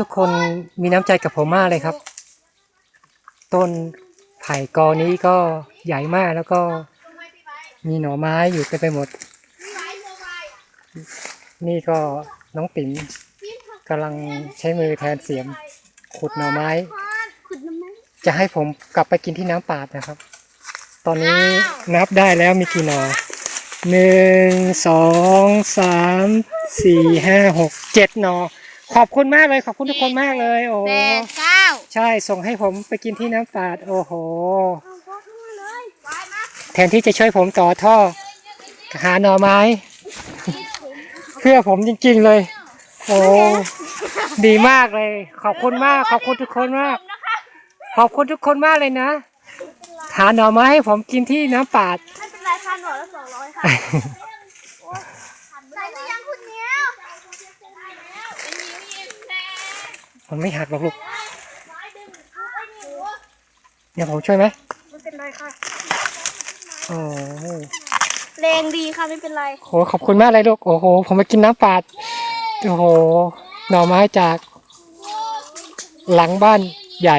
ทุกคนมีน้ำใจกับผมมากเลยครับ ต้นไผ่กอนี้ก็ใหญ่มากแล้วก็มีหน่อไม้อยู่เต็มไปหมด นี่ก็น้องติ๋มกำลังใช้มือแทนเสียม ขุดหน่อไม้ จะให้ผมกลับไปกินที่น้ำป่านะครับ ตอนนี้นับได้แล้วมีกี่หน่อหนึ่งสองสามสี่ห้าหกเจ็ดหน่อ ขอบคุณมากเลยขอบคุณทุกคนมากเลย โอ้แปดเก้าใช่ส่งให้ผมไปกินที่น้ำปาดโอ้โหเอาโคตรมาเลยไปมาแทนที่จะช่วยผมต่อท่อ หาหน่อไม้ เพื่อผมจริงๆเลย โอ้ดีมากเลย ขอบคุณมาก ขอบคุณทุกคนมาก ขอบคุณทุกคนมากเลยนะหาหน่อไม้ให้ผมกินที่น้ำปาดไม่เป็นไรค่ะหน่อยละสองร้อยค่ะใส่หรือยังคุณเนี้ยวเป็นนิ้วยิงแน่ มันไม่หักหรอกลูกร้อยดึงลูกไอ้นิ้วเดี๋ยวผมช่วยไหมไม่เป็นไรค่ะ โอ้โหแรงดีค่ะไม่เป็นไร โหขอบคุณมากเลยลูก โอ้โห ผมไปกินน้ำปาด โอ้โห หน่อไม้จาก หลังบ้านใหญ่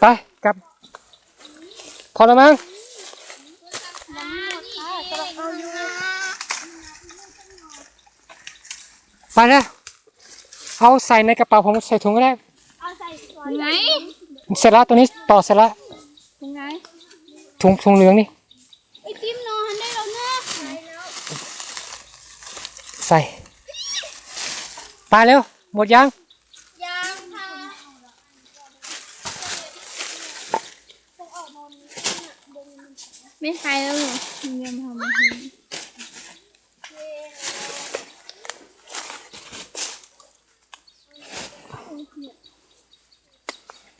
ไปกลับ พอแล้วมั้งยังหมดค่ะกำลังเอาอยู่ ไปแล้วเอาใส่ในกระเป๋าผมใส่ถุงก็ได้เอาใส่ไงเสร็จแล้วตัวนี้ต่อเสร็จแล้วยังไงถุงถุงเหลืองนี่ไอ้จิ้มนอนได้แล้วเนอะใส่ไปเร็วหมดยังยังค่ะไม่ใช่แล้วเหรอยังทำไม่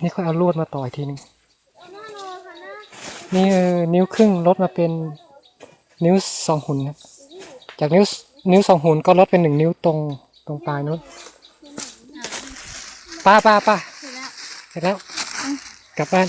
นี่ค่อยเอาลวดมาต่ออีกทีนึงนี่เออนิ้วครึ่งลดมาเป็นนิ้วสองหุ่นนะจากนิ้วนิ้วสองหุ่นก็ลดเป็นหนึ่งนิ้วตรงตรงปลายนู้นป้าป้าป้าเสร็จแล้วกลับบ้าน